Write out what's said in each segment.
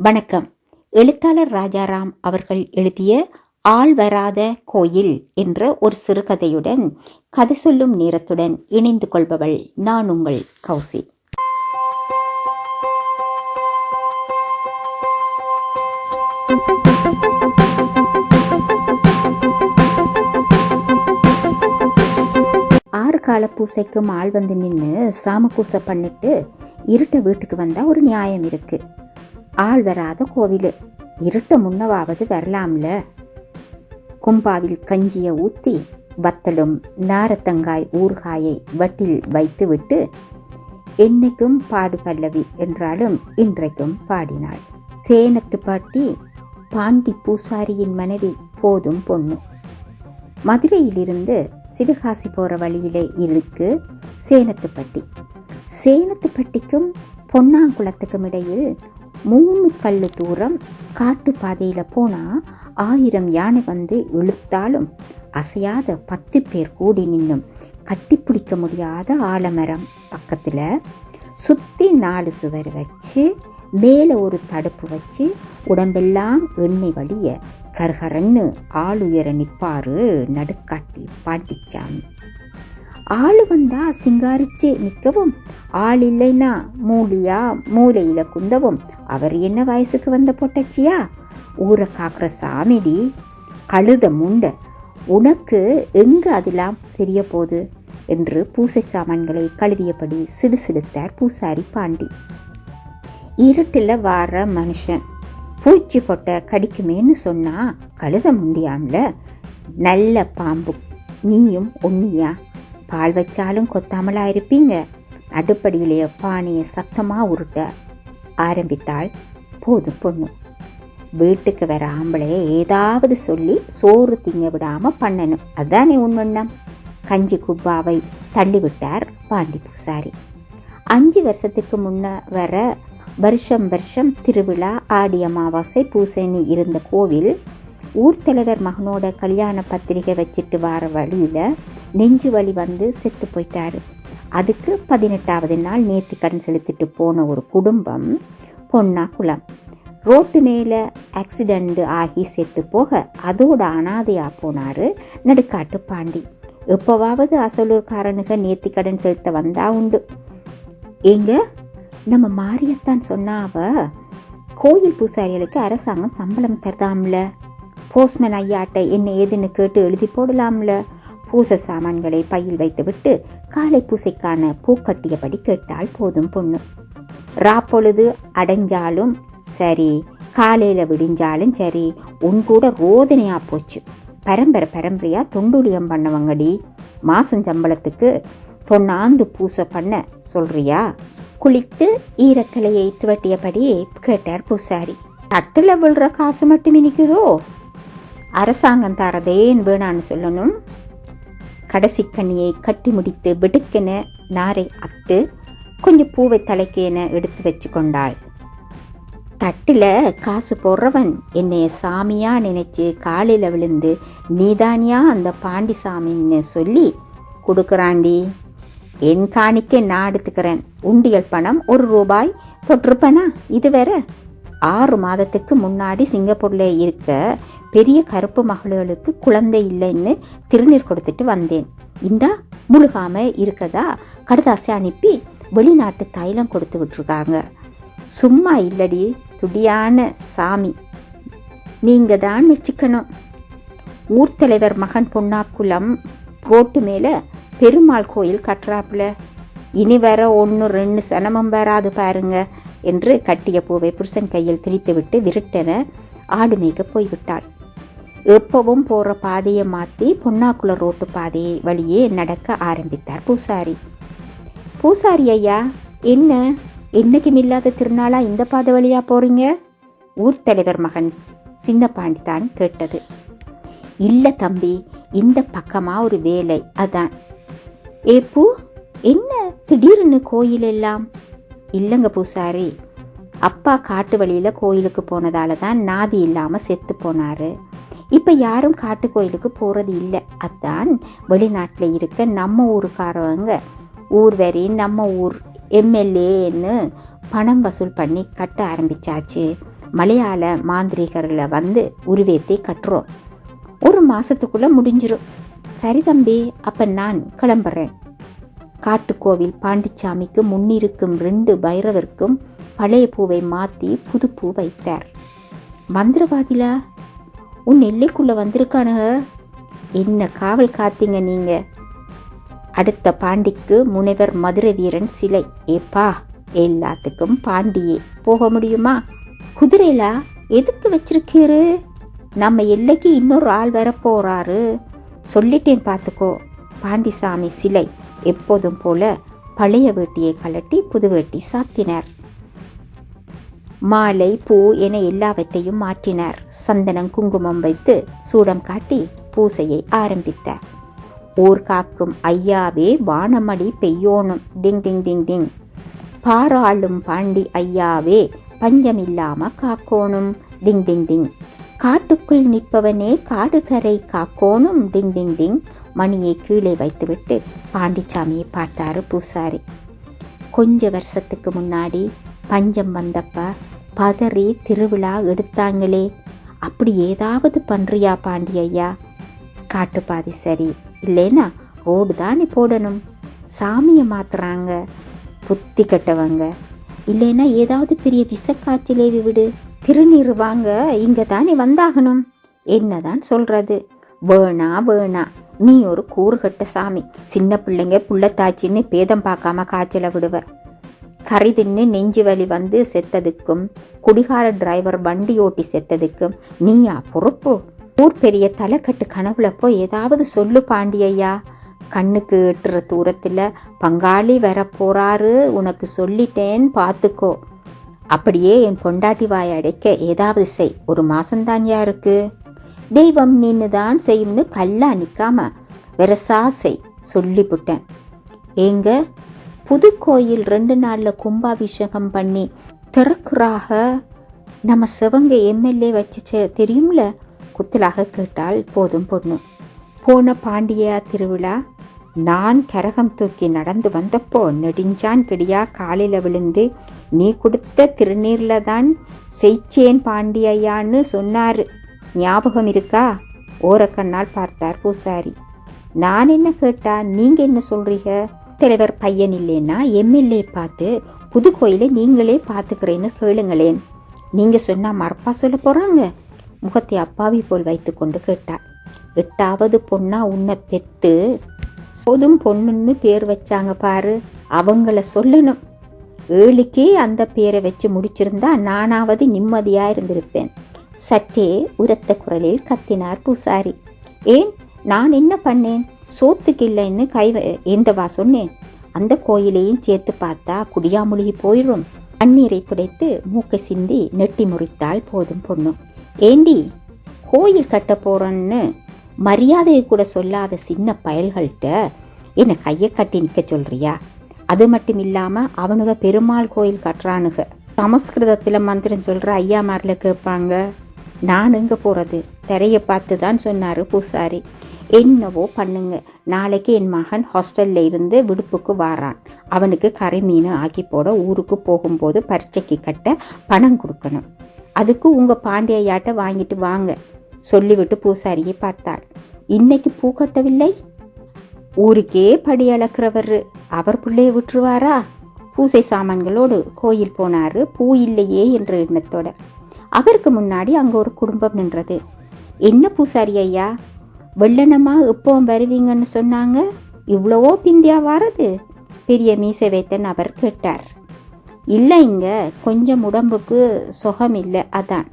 வணக்கம். எழுத்தாளர் ராஜாராம் அவர்கள் எழுதிய ஆள் வராத கோயில் என்ற ஒரு சிறுகதையுடன் கதை சொல்லும் நேரத்துடன் இணைந்து கொள்பவள் நான் உங்கள் கௌசி. ஆறு கால பூசைக்கும் ஆள் வந்து நின்று சாம பூசை பண்ணிட்டு இருட்ட வீட்டுக்கு வந்தா ஒரு நியாயம் இருக்கு. ஆள் வராத கோவில். இருட்ட முன்னவாவது வரலாம்ல. கும்பாவில் கஞ்சியை ஊற்றி வத்தலும் நாரத்தங்காய் ஊறுகாயை வட்டில் வைத்துவிட்டு என்னைக்கும் பாடு பல்லவி என்றாலும் இன்றைக்கும் பாடினாள். சேனத்து பாட்டி பாண்டி பூசாரியின் மனைவி போதும் பொண்ணு. மதுரையிலிருந்து சிவகாசி போகிற வழியிலே இருக்கு சேனத்துப்பட்டி சேனத்துப்பட்டிக்கும் பொன்னாங்குளத்துக்கும் இடையில் மூணு கல் தூரம் காட்டு பாதையில் போனால் ஆயிரம் யானை வந்து இழுத்தாலும் அசையாத பத்து பேர் கூடி நின்னும். கட்டிப்பிடிக்க முடியாத ஆலமரம் பக்கத்தில். சுற்றி நாலு சுவர் வச்சு மேலே ஒரு தடுப்பு வச்சு உடம்பெல்லாம் எண்ணெய் வழிய கர்கரன்னு ஆளுயர நிற்பாரு நடுக்காட்டி பாண்டிச்சாமி. ஆள் வந்தா சிங்காரிச்சு நிற்கவும். ஆள் இல்லைன்னா மூலியா மூலையில குந்தவும். அவர் என்ன வயசுக்கு வந்த பொட்டச்சியா? ஊரை காக்குற சாமிடி. கழுத முண்டை. உனக்கு எங்கு அதெல்லாம் தெரிய போகுது? என்று பூசை சாமான்களை கழுதியபடி சிடுசிடுத்தார் பூசாரி பாண்டி. இருட்டில் வார மனுஷன். பூச்சி பொட்டை கடிக்குமேன்னு சொன்னா கழுத முடியாமல நல்ல பாம்பு. நீயும் ஒன்னியா பால் வச்சாலும் கொத்தாமலா இருப்பீங்க. அடுப்படியிலேயே பானையை சத்தமாக உருட்ட ஆரம்பித்தாள் போதும் பொண்ணு. வீட்டுக்கு வர ஆம்பளையை ஏதாவது சொல்லி சோறு திங்க விடாமல் பண்ணணும். அதானே உண்மண்ணம் கஞ்சி குப்பாவை தள்ளிவிட்டார் பாண்டி பூசாரி. அஞ்சு வருஷத்துக்கு முன்ன வர வருஷம் வருஷம் திருவிழா ஆடி அமாவாசை பூசணி இருந்த கோவில் ஊர் தலைவர் மகனோட கல்யாண பத்திரிகை வச்சுட்டு வர வழியில் நெஞ்சு வலி வந்து செத்து போயிட்டாரு. அதுக்கு பதினெட்டாவது நாள் நேர்த்தி கடன் செலுத்திட்டு போன ஒரு குடும்பம் பொன்னா குளம். ரோட்டு மேலே ஆக்சிடெண்ட்டு ஆகி செத்து போக அதோட அனாதையாக போனார் நடுக்காட்டு பாண்டி. எப்போவாவது அசலூர்காரனுக நேர்த்தி கடன் செலுத்த வந்தா உண்டு. ஏங்க நம்ம மாரியத்தான் சொன்னாவ கோயில் பூசாரிகளுக்கு அரசாங்கம் சம்பளம் தருதாம்ல? போஸ்ட்மேன் ஐயாட்ட என்ன ஏதுன்னு கேட்டு எழுதி போடலாம்ல? பூசை சாமான்களை பையில் வைத்துவிட்டு காலை பூசைக்கான பூக்கட்டியபடி கேட்டால் போதும் பொண்ணு. ராப்பொழுது அடைஞ்சாலும் சரி காலையில் விடிஞ்சாலும் சரி உன் கூட ரோதனையாக போச்சு. பரம்பரை பரம்பரையாக தொண்டுலியம் பண்ணவங்கடி. மாசம் சம்பளத்துக்கு தொண்ணாந்து பூசை பண்ண சொல்றியா? குளித்து ஈரத்தலையை துவட்டியபடி கேட்டார் பூசாரி. தட்டில் விழுற காசு மட்டும் இனிக்குதோ அரசாங்கம் தரதேன் வேணான்னு சொல்லணும். கடைசி கண்ணியை கட்டி முடித்து விடுக்கென நாரை அத்து கொஞ்சம் பூவை தலைக்கு என எடுத்து வச்சு கொண்டாள் தட்டில் காசு போடுறவன் என்னைய சாமியா நினைச்சு காலையில் விழுந்து நீதானியா அந்த பாண்டி சாமின்னு சொல்லி கொடுக்குறாண்டி. என் காணிக்க நான் எடுத்துக்கிறேன். உண்டியல் பணம் ஒரு ரூபாய் தொட்டிருப்பனா இது வேற. ஆறு மாதத்துக்கு முன்னாடி சிங்கப்பூரில் இருக்க பெரிய கருப்பு மகளுகளுக்கு குழந்தை இல்லைன்னு திருநீர் கொடுத்துட்டு வந்தேன். இந்தா முழுகாம இருக்கதா? கடுதாசை அனுப்பி வெளிநாட்டு தைலம் கொடுத்து விட்டுருக்காங்க. சும்மா இல்லடி துடியான சாமி. நீங்க தான் மெச்சிக்கணும். ஊர் தலைவர் மகன் பொன்னாக்குளம் ரோட்டு மேலே பெருமாள் கோயில் கட்டுறாப்புல. இனி வர ஒன்று ரெண்டு சனமும் வராது பாருங்க என்று கட்டிய பூவை புருஷன் கையில் திணித்துவிட்டு விருட்டென ஆடு மேய்க்க போய்விட்டாள். எப்பவும் போகிற பாதையை மாற்றி பொன்னாக்குள ரோட்டு பாதையை வழியே நடக்க ஆரம்பித்தார் பூசாரி. பூசாரி ஐயா என்ன? என்னைக்கும் இல்லாத திருநாளாக இந்த பாதை வழியாக போகிறீங்க ஊர் தலைவர் மகன் சின்ன பாண்டி தான் கேட்டது. இல்லை தம்பி இந்த பக்கமாக ஒரு வேலை அதான். ஏ பூ என்ன திடீர்னு கோயில் எல்லாம்? இல்லைங்க பூசாரி அப்பா காட்டு வழியில் கோயிலுக்கு போனதால தான் நாதி இல்லாமல் செத்து போனார். இப்போ யாரும் காட்டு கோயிலுக்கு போகிறது இல்லை. அதான் வெளிநாட்டில் இருக்க நம்ம ஊருக்காரவங்க. ஊர் வரி நம்ம ஊர் எம்எல்ஏன்னு பணம் வசூல் பண்ணி கட்ட ஆரம்பிச்சாச்சு. மலையாள மாந்திரிகரில் வந்து உருவேத்தை கட்டுறோம். ஒரு மாதத்துக்குள்ளே முடிஞ்சிடும் சரி தம்பி அப்போ நான் கிளம்புறேன். காட்டுக்கோவில் பாண்டிச்சாமிக்கு முன்னிருக்கும் ரெண்டு பைரவருக்கும் பழைய பூவை மாற்றி புது பூ வைத்தார். மந்திரவாதிலா? உன் எல்லைக்குள்ளே வந்திருக்கானுங்க. என்ன காவல் காத்தீங்க நீங்கள் அடுத்த பாண்டிக்கு முனைவர் மதுரை வீரன் சிலை. ஏப்பா எல்லாத்துக்கும் பாண்டியே. போக முடியுமா? குதிரையிலா எதுக்கு வச்சிருக்கீரு? நம்ம எல்லைக்கு இன்னொரு ஆள் வர போகிறாரு சொல்லிட்டேன் பார்த்துக்கோ பாண்டிசாமி சிலை எப்போதும் போல பழைய வேட்டியை கலட்டி புது வேட்டி சாத்தினார். மாலை பூ என எல்லாவற்றையும் மாற்றினார். சந்தனம் குங்குமம் வைத்து சூடம் காட்டி பூசையை ஆரம்பித்தார். ஊர் காக்கும் ஐயாவே வானமடி பெய்யோனும். டிங் டிங் டிங் டிங். பாராளும் பாண்டி ஐயாவே பஞ்சமில்லாம காக்கோணும் டிங் டிங் டிங். காட்டுக்குள் நிற்பவனே காடுகரை காக்கோணும் டிங் டிங் டிங். மணியை கீழே வைத்துவிட்டு பாண்டிச்சாமியை பார்த்தாரு பூசாரி. கொஞ்ச வருஷத்துக்கு முன்னாடி பஞ்சம் வந்தப்ப பதறி திருவிழா எடுத்தாங்களே அப்படி ஏதாவது பண்றியா பாண்டி ஐயா சரி. இல்லைன்னா ரோடு தானே போடணும். சாமியை மாத்துறாங்க. புத்தி கட்டவங்க. இல்லைன்னா ஏதாவது பெரிய விஷக்காய்ச்சலே விடு. திருநீர் வாங்க இங்கே தானே வந்தாகணும். என்னதான் சொல்றது? வேணா வேணா. நீ ஒரு கூறுகட்ட சாமி. சின்ன பிள்ளைங்க புள்ளத்தாச்சின்னு பேதம் பார்க்காம காய்ச்சலை விடுவ. கறி தின்னு நெஞ்சு வலி வந்து செத்ததுக்கும் குடிகார டிரைவர் வண்டி ஓட்டி செத்ததுக்கும் நீயா பொறுப்பு? ஊர் பெரிய தலைக்கட்டு கனவுல போய் ஏதாவது சொல்லு பாண்டியையா கண்ணுக்கு எட்டுற தூரத்தில் பங்காளி வர போறாரு உனக்கு சொல்லிட்டேன் பார்த்துக்கோ அப்படியே என் பொண்டாட்டி வாய் அடைக்க ஏதாவது செய். ஒரு மாசம்தான்யா இருக்கு. தெய்வம் நின்று தான் செய்யும்னு கல்லா நிற்காம வெரசா செய் சொல்லிவிட்டேன். ஏங்க புது கோயில் ரெண்டு நாளில் கும்பாபிஷேகம் பண்ணி திறக்குறாக. நம்ம சிவங்க எம்எல்ஏ வச்சு தெரியும்ல? குத்தலாக கேட்டால் போதும் பொண்ணு. போன பாண்டியா திருவிழா நான் கரகம் தூக்கி நடந்து வந்தப்போ நெடுஞ்சான் கிடியா காலில் விழுந்து நீ கொடுத்த திருநீரில் தான் செய்ச்சேன் பாண்டியையான்னு சொன்னார். ஞாபகம் இருக்கா? ஓரக்கண்ணால் பார்த்தார் பூசாரி. நான் என்ன கேட்டா நீங்கள் என்ன சொல்கிறீங்க தலைவர் பையன் இல்லைன்னா எம்எல்ஏ பார்த்து புது கோயிலை நீங்களே பார்த்துக்கிறேன்னு கேளுங்களேன். நீங்கள் சொன்னால் மறப்பா சொல்ல போகிறாங்க முகத்தை அப்பாவி போல் வைத்து கொண்டு கேட்டார். எட்டாவது பொண்ணா உன்னை பெத்து போதும் பொண்ணுன்னு பேர் வச்சாங்க பாரு அவங்கள சொல்லணும். ஏழுக்கே அந்த பேரை வச்சு முடிச்சிருந்தா நானாவது நிம்மதியாக இருந்திருப்பேன். சற்றே உரத்த குரலில் கத்தினார் பூசாரி. ஏன்? நான் என்ன பண்ணேன்? சோத்துக்கு இல்லைன்னு கை ஏந்தவா சொன்னேன். அந்த கோயிலையும் சேர்த்து பார்த்தா குடியாமொழி போயிடும் தண்ணீரை துடைத்து மூக்கை சிந்தி நெட்டி முறித்தால் போதும் பொண்ணு. ஏண்டி கோயில் கட்ட போகிறோன்னு மரியாதையை கூட சொல்லாத சின்ன பயல்கள்கிட்ட என்னை கையை கட்டி நிற்க சொல்றியா? அது மட்டும் இல்லாமல் அவனுங்க பெருமாள் கோயில் கட்டுறானுங்க சமஸ்கிருதத்தில் மந்திரம் சொல்கிற ஐயாமாரில் கேட்பாங்க நான் எங்கே போகிறது திரையை பார்த்து தான் சொன்னார் பூசாரி. என்னவோ பண்ணுங்க. நாளைக்கு என் மகன் ஹாஸ்டல்ல இருந்து விடுப்புக்கு வாரான். அவனுக்கு கறி மீன் ஆக்கி போட ஊருக்கு போகும்போது பரீட்சைக்கு கட்ட பணம் கொடுக்கணும். அதுக்கு உங்க பாண்டியாட்ட வாங்கிட்டு வாங்க சொல்லிவிட்டு பூசாரியை பார்த்தாள். இன்னைக்கு பூ கட்டவில்லை? ஊருக்கே படி அளக்கிறவர். அவர் பிள்ளைய விட்டுருவாரா? பூசை சாமான்களோடு கோயில் போனாரு பூ இல்லையே என்ற எண்ணத்தோட. அவருக்கு முன்னாடி அங்கே ஒரு குடும்பம் நின்றது. என்ன பூசாரி ஐயா? வெள்ளனமா எப்போ வருவீங்கன்னு சொன்னாங்க? இவ்வளவோ பிந்தியா வாரது? பெரிய மீசை வைத்த நபர் கேட்டார். இல்லைங்க கொஞ்சம் உடம்புக்கு சுகம் இல்லை அதான்.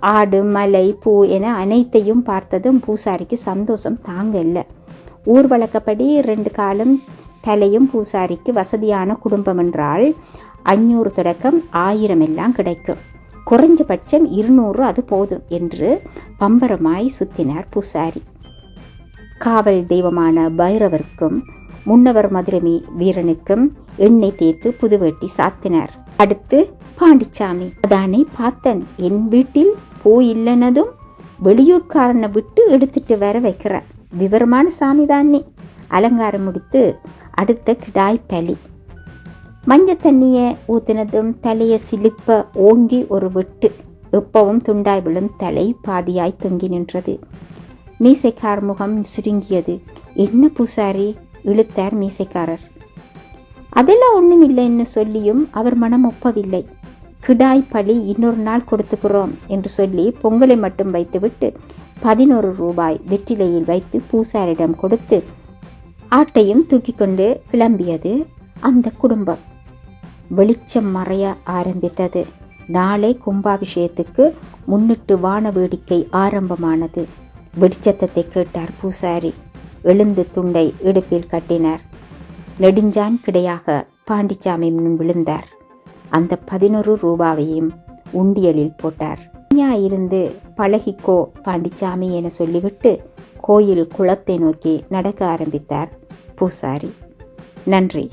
ஆடு மலை பூ என அனைத்தையும் பார்த்ததும் பூசாரிக்கு சந்தோஷம் தாங்க இல்லை. ஊர் வழக்கப்படி ரெண்டு காலம் தலையும் பூசாரிக்கு வசதியான குடும்பம் என்றால் அஞ்சூறு தொடக்கம் ஆயிரம் எல்லாம் கிடைக்கும். குறைஞ்சபட்சம் இருநூறு அது போதும் என்று பம்பரமாய் சுத்தினார் பூசாரி. காவல் தெய்வமான பைரவருக்கும் முன்னவர் மதுரமி வீரனுக்கும் எண்ணெய் தேய்த்து புதுவெட்டி சாத்தினார். அடுத்து பாண்டிச்சாமி அதானே பார்த்தன். என் வீட்டில் பூ வெளியூர்காரனை விட்டு எடுத்துட்டு வர வைக்கிறார். விவரமான சாமி தானே அலங்காரம் முடித்து அடுத்த கிடாய் பலி. மஞ்ச தண்ணியை ஊத்தினதும் தலையை சிலிப்ப ஓங்கி ஒரு வெட்டு. எப்பவும் துண்டாய் விழும் தலை பாதியாய் தொங்கி நின்றது. மீசைக்கார் முகம் சுருங்கியது. என்ன பூசாரி? இழுத்தார் மீசைக்காரர். அதெல்லாம் ஒன்றும் இல்லைன்னு சொல்லியும் அவர் மனம் ஒப்பவில்லை. கிடாய் பழி இன்னொரு நாள் கொடுத்துக்கிறோம் என்று சொல்லி பொங்கலை மட்டும் வைத்துவிட்டு பதினோரு ரூபாய் வெற்றிலையில் வைத்து பூசாரிடம் கொடுத்து ஆட்டையும் தூக்கி கொண்டு கிளம்பியது அந்த குடும்பம். வெளிச்சம் மறைய ஆரம்பித்தது. நாளை கும்பாபிஷேகத்துக்கு முன்னிட்டு வான வேடிக்கை ஆரம்பமானது. வெடிச்சத்தத்தை கேட்டார் பூசாரி. எழுந்து துண்டை இடுப்பில் கட்டினார். நெடுஞ்சான் கிடையாக பாண்டிச்சாமி முன் விழுந்தார். அந்த பதினொரு ரூபாவையும் உண்டியலில் போட்டார். தனியா இருந்து பழகிக்கோ பாண்டிச்சாமி என சொல்லிவிட்டு கோயில் குளத்தை நோக்கி நடக்க ஆரம்பித்தார் பூசாரி. நன்றி.